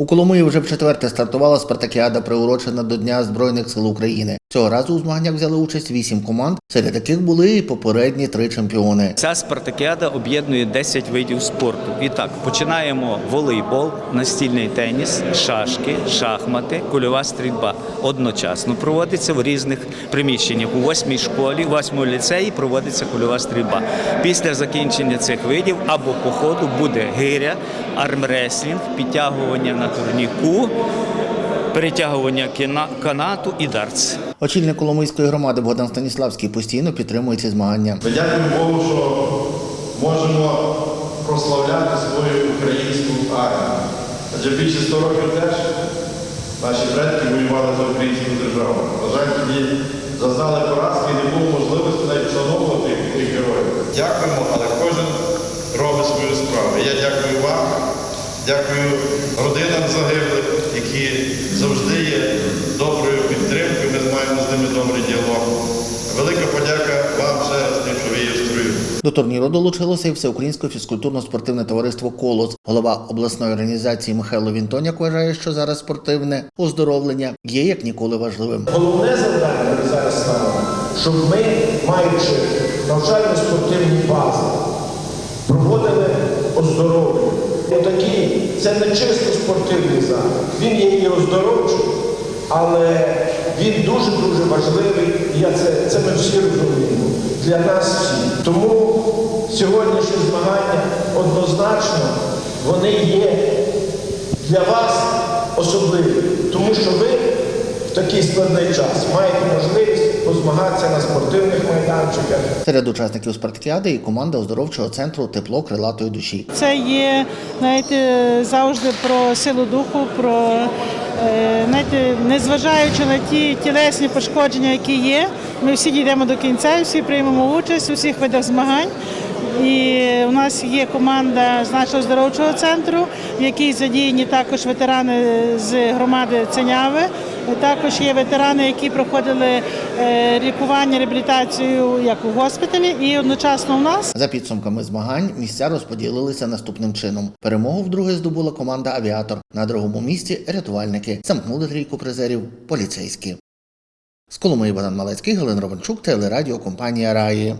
У Коломиї вже в четверте стартувала спартакіада, приурочена до Дня Збройних сил України. Цього разу у змаганнях взяли участь вісім команд, серед яких були і попередні три чемпіони. Ця спартакіада об'єднує 10 видів спорту. І так, починаємо волейбол, настільний теніс, шашки, шахмати, кульова стрільба. Одночасно проводиться в різних приміщеннях. У восьмій школі, у восьмому ліцеї проводиться кульова стрільба. Після закінчення цих видів або походу буде гиря, армреслінг, підтягування на турніку, перетягування кіна- канату і дартс. Очільник Коломийської громади Богдан Станіславський постійно підтримує ці змагання. Ми дякуємо Богу, що можемо прославляти свою українську армію. Адже більше 100 років теж наші предки воювали за українську державу. На жаль, тоді зазнали поразки і не було можливості навіть вшановувати тих героїв. Дякуємо, але кожен робить свою справу. Я дякую вам, дякую родинам загиблих, які завжди є доброю підтримкою. Ми маємо з ними добрий діалог. Велика подяка вам ще раз тим, що ви є строю. До турніру долучилося і всеукраїнське фізкультурно-спортивне товариство Колос. Голова обласної організації Михайло Вінтоняк вважає, що зараз спортивне оздоровлення є як ніколи важливим. Головне завдання ми зараз ставимо, щоб ми, маючи навчально-спортивні бази, проводили оздоровлення. Отакий, це не чисто спортивний заклад. Він є і оздоровчий, але він дуже-дуже важливий, і я це, це ми всі розуміємо, для нас всіх. Тому сьогоднішні змагання однозначно вони є для вас особливі, тому що ви такий складний час маєте можливість позмагатися на спортивних майданчиках. Серед учасників спартакіади і команда оздоровчого центру Тепло крилатої душі. Це є знаєте, завжди про силу духу, про е, знаєте, незважаючи на ті тілесні пошкодження, які є, ми всі дійдемо до кінця, всі приймемо участь у всіх видах змагань. І у нас є команда з нашого здоровчого центру, в якій задіяні також ветерани з громади Ценяви. Також є ветерани, які проходили е, лікування, реабілітацію як у госпіталі, і одночасно у нас За підсумками змагань місця розподілилися наступним чином. Перемогу вдруге здобула команда Авіатор. На другому місці рятувальники. Замкнули трійку призерів поліцейські. З Коломиї Богдан Малецький, Галина Ровенчук, телерадіокомпанія Раї.